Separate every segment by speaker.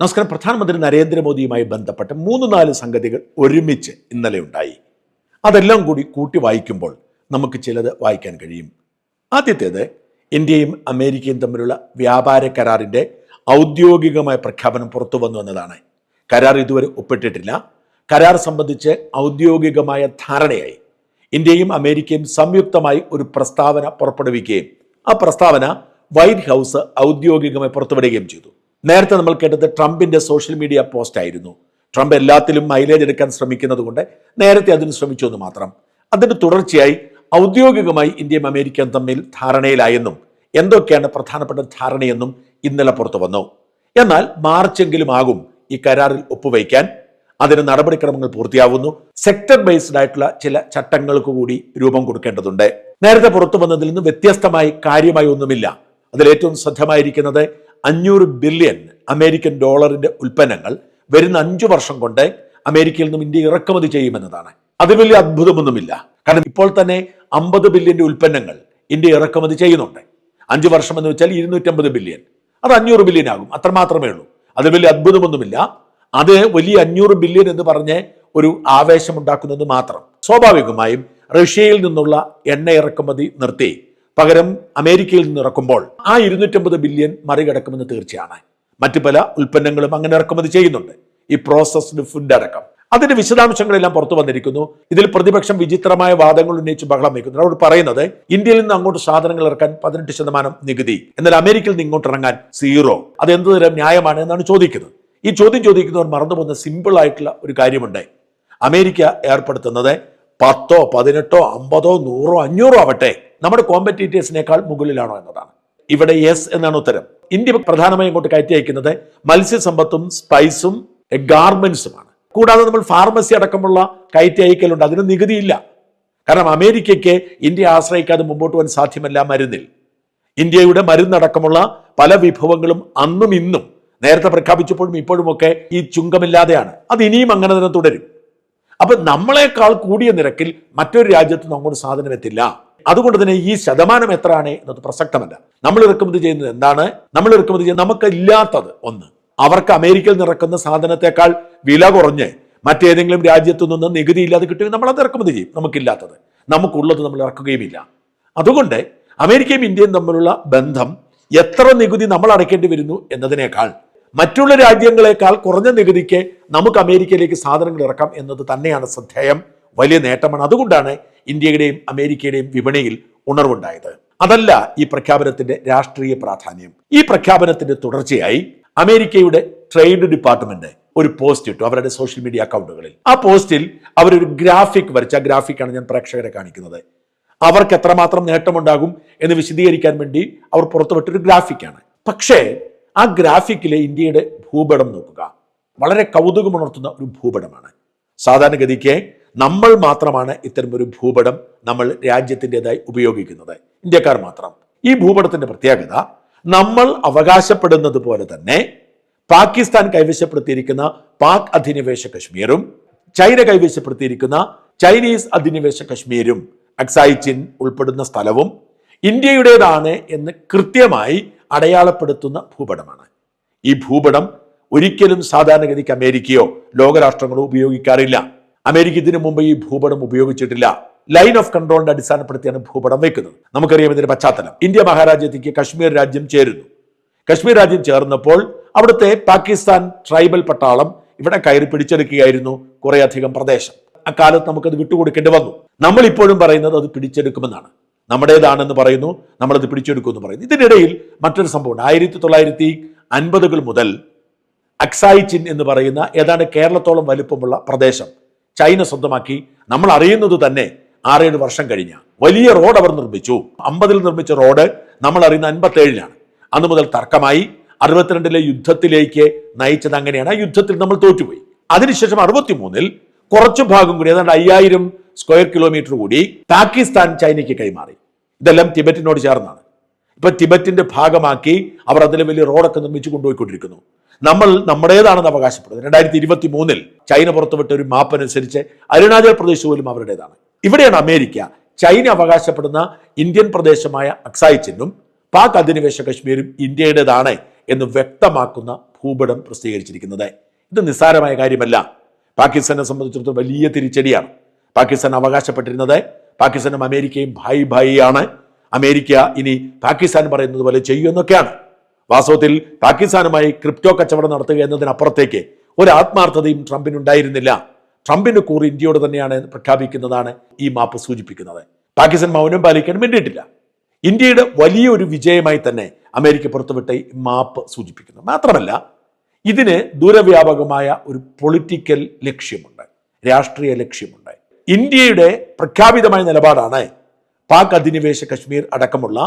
Speaker 1: നമസ്കാരം. പ്രധാനമന്ത്രി നരേന്ദ്രമോദിയുമായി ബന്ധപ്പെട്ട മൂന്ന് നാല് സംഗതികൾ ഒരുമിച്ച് ഇന്നലെ ഉണ്ടായി. അതെല്ലാം കൂടി കൂട്ടി വായിക്കുമ്പോൾ നമുക്ക് ചിലത് വായിക്കാൻ കഴിയും. ആദ്യത്തേത് ഇന്ത്യയും അമേരിക്കയും തമ്മിലുള്ള വ്യാപാര കരാറിന്റെ ഔദ്യോഗികമായ പ്രഖ്യാപനം പുറത്തു വന്നു എന്നതാണ്. കരാർ ഇതുവരെ ഒപ്പിട്ടിട്ടില്ല. കരാർ സംബന്ധിച്ച് ഔദ്യോഗികമായ ധാരണയായി ഇന്ത്യയും അമേരിക്കയും സംയുക്തമായി ഒരു പ്രസ്താവന പുറപ്പെടുവിക്കുകയും ആ പ്രസ്താവന വൈറ്റ് ഹൗസ് ഔദ്യോഗികമായി പുറത്തുവിടുകയും ചെയ്തു. നേരത്തെ നമ്മൾ കേട്ടത് ട്രംപിന്റെ സോഷ്യൽ മീഡിയ പോസ്റ്റ് ആയിരുന്നു. ട്രംപ് എല്ലാത്തിലും മൈലേജ് എടുക്കാൻ ശ്രമിക്കുന്നത് കൊണ്ട് നേരത്തെ അതിന് ശ്രമിച്ചു എന്ന് മാത്രം. അതിന്റെ തുടർച്ചയായി ഔദ്യോഗികമായി ഇന്ത്യയും അമേരിക്കയും തമ്മിൽ ധാരണയിലായെന്നും എന്തൊക്കെയാണ് പ്രധാനപ്പെട്ട ധാരണയെന്നും ഇന്നലെ പുറത്തു വന്നു. എന്നാൽ മാർച്ചെങ്കിലും ആകും ഈ കരാറിൽ ഒപ്പുവയ്ക്കാൻ. അതിന് നടപടിക്രമങ്ങൾ പൂർത്തിയാവുന്നു. സെക്ടർ ബേസ്ഡ് ആയിട്ടുള്ള ചില ചട്ടങ്ങൾക്ക് കൂടി രൂപം കൊടുക്കേണ്ടതുണ്ട്. നേരത്തെ പുറത്തു വന്നതിൽ നിന്ന് വ്യത്യസ്തമായി കാര്യമായി ഒന്നുമില്ല. അതിലേറ്റവും ശ്രദ്ധമായിരിക്കുന്നത് അഞ്ഞൂറ് ബില്യൺ അമേരിക്കൻ ഡോളറിന്റെ ഉൽപ്പന്നങ്ങൾ വരുന്ന അഞ്ചു വർഷം കൊണ്ട് അമേരിക്കയിൽ നിന്നും ഇന്ത്യ ഇറക്കുമതി ചെയ്യുമെന്നതാണ്. അത് വലിയ അത്ഭുതമൊന്നുമില്ല. കാരണം ഇപ്പോൾ തന്നെ അമ്പത് ബില്യന്റെ ഉൽപ്പന്നങ്ങൾ ഇന്ത്യ ഇറക്കുമതി ചെയ്യുന്നുണ്ട്. അഞ്ചു വർഷം എന്ന് വെച്ചാൽ ഇരുന്നൂറ്റമ്പത് ബില്യൺ. അത് അഞ്ഞൂറ് ബില്യൻ ആകും. അത്രമാത്രമേ ഉള്ളൂ. അത് വലിയ അത്ഭുതമൊന്നുമില്ല. അത് വലിയ അഞ്ഞൂറ് ബില്യൻ എന്ന് പറഞ്ഞ് ഒരു ആവേശമുണ്ടാക്കുന്നത് മാത്രം. സ്വാഭാവികമായും റഷ്യയിൽ നിന്നുള്ള എണ്ണ ഇറക്കുമതി നിർത്തി. പകരം അമേരിക്കയിൽ നിന്ന് ഇറക്കുമ്പോൾ ആ ഇരുന്നൂറ്റമ്പത് ബില്യൺ മറികടക്കുമെന്ന് തീർച്ചയാണ്. മറ്റു പല ഉൽപ്പന്നങ്ങളും അങ്ങനെ ഇറക്കുമതി ചെയ്യുന്നുണ്ട്. ഈ പ്രോസസ്ഡ് ഫുഡ് അടക്കം. അതിന്റെ വിശദാംശങ്ങളെല്ലാം പുറത്തു വന്നിരിക്കുന്നു. ഇതിൽ പ്രതിപക്ഷം വിചിത്രമായ വാദങ്ങൾ ഉന്നയിച്ച് ബഹളം വയ്ക്കുന്നു. അവർ പറയുന്നത് ഇന്ത്യയിൽ നിന്ന് അങ്ങോട്ട് സാധനങ്ങൾ ഇറക്കാൻ പതിനെട്ട് ശതമാനം നികുതി എന്നാൽ അമേരിക്കയിൽ നിന്ന് ഇങ്ങോട്ട് ഇറങ്ങാൻ സീറോ. അത് എന്ത് തരം ന്യായമാണ് എന്നാണ് ചോദിക്കുന്നത്. ഈ ചോദ്യം ചോദിക്കുന്നവർ മറന്നുപോകുന്ന സിമ്പിൾ ആയിട്ടുള്ള ഒരു കാര്യമുണ്ട്. അമേരിക്ക ഏർപ്പെടുത്തുന്നത് പത്തോ പതിനെട്ടോ അമ്പതോ നൂറോ അഞ്ഞൂറോ ആവട്ടെ നമ്മുടെ കോമ്പറ്റീറ്റേഴ്സിനേക്കാൾ മുകളിലാണോ എന്നതാണ്. ഇവിടെ യെസ് എന്നാണ് ഉത്തരം. ഇന്ത്യ പ്രധാനമായും ഇങ്ങോട്ട് കയറ്റി അയക്കുന്നത് മത്സ്യസമ്പത്തും സ്പൈസും ഗാർമെന്റ്സുമാണ് കൂടാതെ നമ്മൾ ഫാർമസി അടക്കമുള്ള കയറ്റി അയക്കലുണ്ട് അതിന് നികുതിയില്ല. കാരണം അമേരിക്കയ്ക്ക് ഇന്ത്യ ആശ്രയിക്കാതെ മുമ്പോട്ട് പോകാൻ സാധ്യമല്ല മരുന്നിൽ. ഇന്ത്യയുടെ മരുന്നടക്കമുള്ള പല വിഭവങ്ങളും അന്നും ഇന്നും നേരത്തെ പ്രഖ്യാപിച്ചപ്പോഴും ഇപ്പോഴുമൊക്കെ ഈ ചുങ്കമില്ലാതെയാണ്. അത് ഇനിയും അങ്ങനെ തന്നെ തുടരും. അപ്പൊ നമ്മളെക്കാൾ കൂടിയ നിരക്കിൽ മറ്റൊരു രാജ്യത്ത് നിന്ന് അങ്ങോട്ട് സാധനം എത്തില്ല. അതുകൊണ്ട് തന്നെ ഈ ശതമാനം എത്രയാണ് എന്നത് പ്രസക്തമല്ല. നമ്മൾ ഇറക്കുമതി ചെയ്യുന്നത് എന്താണ്? നമ്മൾ ഇറക്കുമതി ചെയ്യുന്നത് നമുക്ക് ഇല്ലാത്തത് ഒന്ന്. അവർക്ക് അമേരിക്കയിൽ നിറക്കുന്ന സാധനത്തെക്കാൾ വില കുറഞ്ഞ് മറ്റേതെങ്കിലും രാജ്യത്തു നിന്ന് നികുതി ഇല്ലാതെ കിട്ടുമെങ്കിൽ നമ്മൾ അത് ഇറക്കുമതി ചെയ്യും. നമുക്കില്ലാത്തത്. നമുക്കുള്ളത് നമ്മൾ ഇറക്കുകയുമില്ല. അതുകൊണ്ട് അമേരിക്കയും ഇന്ത്യയും തമ്മിലുള്ള ബന്ധം എത്ര നികുതി നമ്മൾ അടയ്ക്കേണ്ടി വരുന്നു എന്നതിനേക്കാൾ മറ്റുള്ള രാജ്യങ്ങളെക്കാൾ കുറഞ്ഞ നികുതിക്ക് നമുക്ക് അമേരിക്കയിലേക്ക് സാധനങ്ങൾ ഇറക്കാം എന്നത് തന്നെയാണ് ശ്രദ്ധേയം. വലിയ നേട്ടമാണ്. അതുകൊണ്ടാണ് ഇന്ത്യയുടെയും അമേരിക്കയുടെയും വിപണിയിൽ ഉണർവുണ്ടായത്. അതല്ല ഈ പ്രഖ്യാപനത്തിന്റെ രാഷ്ട്രീയ പ്രാധാന്യം. ഈ പ്രഖ്യാപനത്തിന്റെ തുടർച്ചയായി അമേരിക്കയുടെ ട്രേഡ് ഡിപ്പാർട്ട്മെന്റ് ഒരു പോസ്റ്റ് ഇട്ടു അവരുടെ സോഷ്യൽ മീഡിയ അക്കൗണ്ടുകളിൽ. ആ പോസ്റ്റിൽ അവരൊരു ഗ്രാഫിക് വരച്ച ഗ്രാഫിക്കാണ് ഞാൻ പ്രേക്ഷകരെ കാണിക്കുന്നത്. അവർക്ക് എത്രമാത്രം നേട്ടമുണ്ടാകും എന്ന് വിശദീകരിക്കാൻ വേണ്ടി അവർ പുറത്തുവിട്ടൊരു ഗ്രാഫിക്കാണ്. പക്ഷേ ആ ഗ്രാഫിക്കിലെ ഇന്ത്യയുടെ ഭൂപടം നോക്കുക. വളരെ കൗതുകമുണർത്തുന്ന ഒരു ഭൂപടമാണ്. സാധാരണഗതിക്ക് നമ്മൾ മാത്രമാണ് ഇത്തരം ഒരു ഭൂപടം നമ്മൾ രാജ്യത്തിന്റെതായി ഉപയോഗിക്കുന്നത്. ഇന്ത്യക്കാർ മാത്രം. ഈ ഭൂപടത്തിന്റെ പ്രത്യേകത നമ്മൾ അവകാശപ്പെടുന്നത് പോലെ തന്നെ പാകിസ്ഥാൻ കൈവശപ്പെടുത്തിയിരിക്കുന്ന പാക് അധിനിവേശ കശ്മീരും ചൈന കൈവശപ്പെടുത്തിയിരിക്കുന്ന ചൈനീസ് അധിനിവേശ കശ്മീരും അക്സായി ചിൻ ഉൾപ്പെടുന്ന സ്ഥലവും ഇന്ത്യയുടേതാണ് എന്ന് കൃത്യമായി അടയാളപ്പെടുത്തുന്ന ഭൂപടമാണ്. ഈ ഭൂപടം ഒരിക്കലും സാധാരണഗതിക്ക് അമേരിക്കയോ ലോകരാഷ്ട്രങ്ങളോ ഉപയോഗിക്കാറില്ല. അമേരിക്ക ഇതിനു മുമ്പ് ഈ ഭൂപടം ഉപയോഗിച്ചിട്ടില്ല. ലൈൻ ഓഫ് കൺട്രോളിന്റെ അടിസ്ഥാനപ്പെടുത്തിയാണ് ഭൂപടം വെക്കുന്നത്. നമുക്കറിയാം ഇതിന്റെ പശ്ചാത്തലം. ഇന്ത്യ മഹാരാജ്യത്തേക്ക് കശ്മീർ രാജ്യം ചേരുന്നു. കശ്മീർ രാജ്യം ചേർന്നപ്പോൾ അവിടുത്തെ പാകിസ്ഥാൻ ട്രൈബൽ പട്ടാളം ഇവിടെ കയറി പിടിച്ചെടുക്കുകയായിരുന്നു കുറേയധികം പ്രദേശം. അക്കാലത്ത് നമുക്കത് വിട്ടുകൊടുക്കേണ്ടി വന്നു. നമ്മൾ ഇപ്പോഴും പറയുന്നത് അത് പിടിച്ചെടുക്കുമെന്നാണ്. നമ്മുടേതാണെന്ന് പറയുന്നു നമ്മളത് പിടിച്ചെടുക്കുമെന്ന് പറയുന്നു. ഇതിനിടയിൽ മറ്റൊരു സംഭവമുണ്ട്. ആയിരത്തി തൊള്ളായിരത്തി അൻപതുകൾ മുതൽ അക്സായി ചിൻ എന്ന് പറയുന്ന ഏതാണ്ട് കേരളത്തോളം വലുപ്പമുള്ള പ്രദേശം ചൈന സ്വന്തമാക്കി. നമ്മൾ അറിയുന്നത് തന്നെ ആറേഴ് വർഷം കഴിഞ്ഞ വലിയ റോഡ് അവർ നിർമ്മിച്ചു. അമ്പതിൽ നിർമ്മിച്ച റോഡ് നമ്മൾ അറിയുന്ന അൻപത്തി ഏഴിലാണ് അന്ന് മുതൽ തർക്കമായി. അറുപത്തിരണ്ടിലെ യുദ്ധത്തിലേക്ക് നയിച്ചത് അങ്ങനെയാണ്. ആ യുദ്ധത്തിൽ നമ്മൾ തോറ്റുപോയി. അതിനുശേഷം അറുപത്തിമൂന്നിൽ കുറച്ചു ഭാഗം കൂടി ഏതാണ്ട് അയ്യായിരം സ്ക്വയർ കിലോമീറ്റർ കൂടി പാകിസ്ഥാൻ ചൈനയ്ക്ക് കൈമാറി. ഇതെല്ലാം ടിബറ്റിനോട് ചേർന്നാണ്. ഇപ്പൊ ടിബറ്റിന്റെ ഭാഗമാക്കി അവർ അതിൽ വലിയ റോഡൊക്കെ നിർമ്മിച്ചു കൊണ്ടുപോയിക്കൊണ്ടിരിക്കുന്നു. നമ്മൾ നമ്മുടേതാണെന്ന് അവകാശപ്പെടുന്നത്. രണ്ടായിരത്തി ഇരുപത്തി മൂന്നിൽ ചൈന പുറത്തുവിട്ട ഒരു മാപ്പ് അനുസരിച്ച് അരുണാചൽ പ്രദേശ് പോലും അവരുടേതാണ്. ഇവിടെയാണ് അമേരിക്ക ചൈന അവകാശപ്പെടുന്ന ഇന്ത്യൻ പ്രദേശമായ അക്സായി ചിന്നും പാക് അധിനിവേശ കശ്മീരും ഇന്ത്യയുടേതാണ് എന്ന് വ്യക്തമാക്കുന്ന ഭൂപടം പ്രസിദ്ധീകരിച്ചിരിക്കുന്നത്. ഇത് നിസ്സാരമായ കാര്യമല്ല. പാകിസ്ഥാനെ സംബന്ധിച്ചിടത്തോളം വലിയ തിരിച്ചടിയാണ്. പാകിസ്ഥാൻ അവകാശപ്പെട്ടിരുന്നത്. പാകിസ്ഥാനും അമേരിക്കയും ഭായ് ഭായി ആണ്. അമേരിക്ക ഇനി പാകിസ്ഥാൻ പറയുന്നത് പോലെ ചെയ്യുമെന്നൊക്കെയാണ്. വാസ്തവത്തിൽ പാകിസ്ഥാനുമായി ക്രിപ്റ്റോ കച്ചവടം നടത്തുക എന്നതിനപ്പുറത്തേക്ക് ഒരു ആത്മാർത്ഥതയും ട്രംപിനുണ്ടായിരുന്നില്ല. ട്രംപിന്റെ കൂറി ഇന്ത്യയോട് തന്നെയാണ് പ്രഖ്യാപിക്കുന്നതാണ് ഈ മാപ്പ് സൂചിപ്പിക്കുന്നത്. പാകിസ്ഥാൻ മൗനം പാലിക്കാൻ വേണ്ടിയിട്ടില്ല. ഇന്ത്യയുടെ വലിയൊരു വിജയമായി തന്നെ അമേരിക്ക പുറത്തുവിട്ട ഈ മാപ്പ് സൂചിപ്പിക്കുന്നു. മാത്രമല്ല ഇതിന് ദൂരവ്യാപകമായ ഒരു പൊളിറ്റിക്കൽ ലക്ഷ്യമുണ്ട്. രാഷ്ട്രീയ ലക്ഷ്യമുണ്ട്. ഇന്ത്യയുടെ പ്രഖ്യാപിതമായ നിലപാടാണ് പാക് അധിനിവേശ കശ്മീർ അടക്കമുള്ള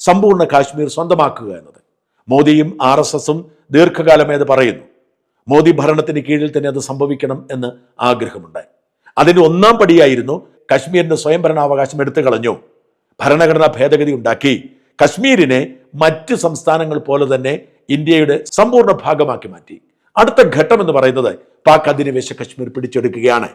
Speaker 1: സമ്പൂർണ കാശ്മീർ സ്വന്തമാക്കുക എന്നത്. മോദിയും ആർ എസ് എസും ദീർഘകാലമേ അത് പറയുന്നു മോദി ഭരണത്തിന് കീഴിൽ തന്നെ അത് സംഭവിക്കണം എന്ന് ആഗ്രഹമുണ്ട്. അതിന്റെ ഒന്നാം പടിയായിരുന്നു കശ്മീരിന്റെ സ്വയംഭരണാവകാശം എടുത്തു കളഞ്ഞു. ഭരണഘടനാ ഭേദഗതി ഉണ്ടാക്കി. കശ്മീരിനെ മറ്റ് സംസ്ഥാനങ്ങൾ പോലെ തന്നെ ഇന്ത്യയുടെ സമ്പൂർണ ഭാഗമാക്കി മാറ്റി. അടുത്ത ഘട്ടം എന്ന് പറയുന്നത് പാക് അധിനിവേശ കശ്മീർ പിടിച്ചെടുക്കുകയാണ്.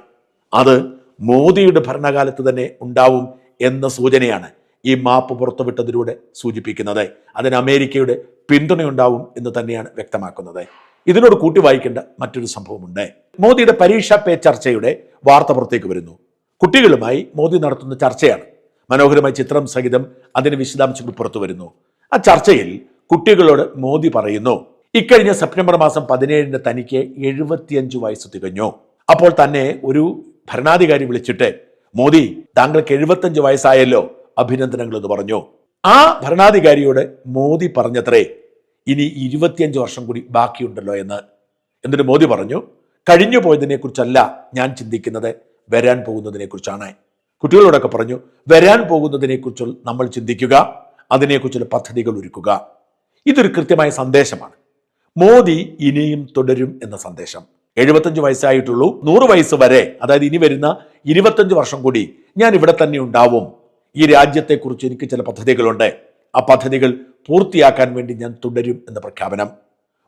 Speaker 1: അത് മോദിയുടെ ഭരണകാലത്ത് തന്നെ ഉണ്ടാവും എന്ന സൂചനയാണ് ഈ മാപ്പ് പുറത്തുവിട്ടതിലൂടെ സൂചിപ്പിക്കുന്നത്. അതിന് അമേരിക്കയുടെ പിന്തുണയുണ്ടാവും എന്ന് തന്നെയാണ് വ്യക്തമാക്കുന്നത്. ഇതിനോട് കൂട്ടി വായിക്കേണ്ട മറ്റൊരു സംഭവമുണ്ട്. മോദിയുടെ പരീക്ഷാ പേ ചർച്ചയുടെ വാർത്ത പുറത്തേക്ക് വരുന്നു. കുട്ടികളുമായി മോദി നടത്തുന്ന ചർച്ചയാണ്. മനോഹരമായ ചിത്രം സഹിതം അതിന് വിശദാംശങ്ങൾ പുറത്തു വരുന്നു. ആ ചർച്ചയിൽ കുട്ടികളോട് മോദി പറയുന്നു ഇക്കഴിഞ്ഞ സെപ്റ്റംബർ മാസം പതിനേഴിന് തനിക്ക് എഴുപത്തിയഞ്ച് വയസ്സ് തികഞ്ഞു. അപ്പോൾ തന്നെ ഒരു ഭരണാധികാരി വിളിച്ചിട്ട് മോദി താങ്കൾക്ക് എഴുപത്തഞ്ച് വയസ്സായല്ലോ അഭിനന്ദനങ്ങൾ എന്ന് പറഞ്ഞു. ആ ഭരണാധികാരിയോട് മോദി പറഞ്ഞത്രേ ഇനി ഇരുപത്തിയഞ്ച് വർഷം കൂടി ബാക്കിയുണ്ടല്ലോ എന്ന്. എന്നിട്ട് മോദി പറഞ്ഞു കഴിഞ്ഞു പോയതിനെ കുറിച്ചല്ല ഞാൻ ചിന്തിക്കുന്നത് വരാൻ പോകുന്നതിനെ കുറിച്ചാണ് കുട്ടികളോടൊക്കെ പറഞ്ഞു വരാൻ പോകുന്നതിനെ കുറിച്ച് നമ്മൾ ചിന്തിക്കുക അതിനെക്കുറിച്ചുള്ള പദ്ധതികൾ ഒരുക്കുക. ഇതൊരു കൃത്യമായ സന്ദേശമാണ്. മോദി ഇനിയും തുടരും എന്ന സന്ദേശം. എഴുപത്തഞ്ച് വയസ്സായിട്ടുള്ളൂ. നൂറ് വയസ്സ് വരെ അതായത് ഇനി വരുന്ന ഇരുപത്തഞ്ച് വർഷം കൂടി ഞാൻ ഇവിടെ തന്നെ ഉണ്ടാവും. ഈ രാജ്യത്തെക്കുറിച്ച് എനിക്ക് ചില പദ്ധതികളുണ്ട്. ആ പദ്ധതികൾ പൂർത്തിയാക്കാൻ വേണ്ടി ഞാൻ തുടരും എന്ന പ്രഖ്യാപനം.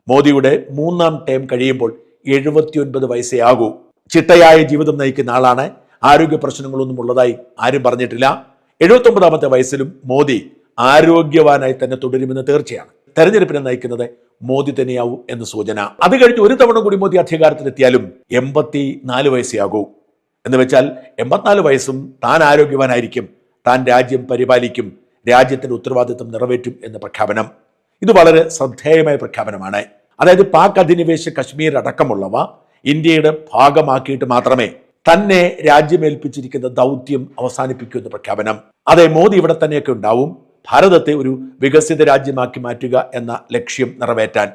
Speaker 1: മോദിയുടെ മൂന്നാം ടേം കഴിയുമ്പോൾ എഴുപത്തിയൊൻപത് വയസ്സേ ആകൂ. ചിട്ടയായ ജീവിതം നയിക്കുന്ന ആളാണ്. ആരോഗ്യ പ്രശ്നങ്ങളൊന്നും ഉള്ളതായി ആരും പറഞ്ഞിട്ടില്ല. എഴുപത്തൊമ്പതാമത്തെ വയസ്സിലും മോദി ആരോഗ്യവാനായി തന്നെ തുടരുമെന്ന് തീർച്ചയാണ്. തെരഞ്ഞെടുപ്പിനെ നയിക്കുന്നത് മോദി തന്നെയാവും എന്ന് സൂചന. അത് കഴിഞ്ഞ് ഒരു തവണ കൂടി മോദി അധികാരത്തിലെത്തിയാലും എൺപത്തി നാല് വയസ്സാകൂ എന്ന് വെച്ചാൽ എൺപത്തിനാല് വയസ്സും താൻ ആരോഗ്യവാനായിരിക്കും താൻ രാജ്യം പരിപാലിക്കും രാജ്യത്തിന്റെ ഉത്തരവാദിത്വം നിറവേറ്റും എന്ന പ്രഖ്യാപനം. ഇത് വളരെ ശ്രദ്ധേയമായ പ്രഖ്യാപനമാണ്. അതായത് പാക് അധിനിവേശ കശ്മീർ അടക്കമുള്ളവ ഇന്ത്യയുടെ ഭാഗമാക്കിയിട്ട് മാത്രമേ തന്നെ രാജ്യമേൽപ്പിച്ചിരിക്കുന്ന ദൗത്യം അവസാനിപ്പിക്കൂ എന്ന പ്രഖ്യാപനം. അതെ മോദി ഇവിടെ തന്നെയൊക്കെ ഉണ്ടാവും. ഭാരതത്തെ ഒരു വികസിത രാജ്യമാക്കി മാറ്റുക എന്ന ലക്ഷ്യം നിറവേറ്റാൻ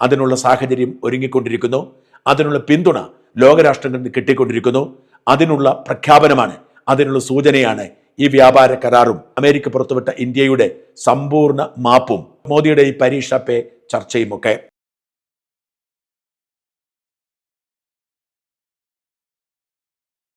Speaker 1: അതിനുള്ള സാഹചര്യം ഒരുങ്ങിക്കൊണ്ടിരിക്കുന്നു. അതിനുള്ള പിന്തുണ ലോകരാഷ്ട്രങ്ങളിൽ നിന്ന് കിട്ടിക്കൊണ്ടിരിക്കുന്നു. അതിനുള്ള പ്രഖ്യാപനമാണ് അതിനുള്ള സൂചനയാണ് ഈ വ്യാപാര കരാറും. അമേരിക്ക പുറത്തുവിട്ട ഇന്ത്യയുടെ സമ്പൂർണ മാപ്പും മോദിയുടെ ഈ പരീക്ഷ പേ ചർച്ചയുമൊക്കെ.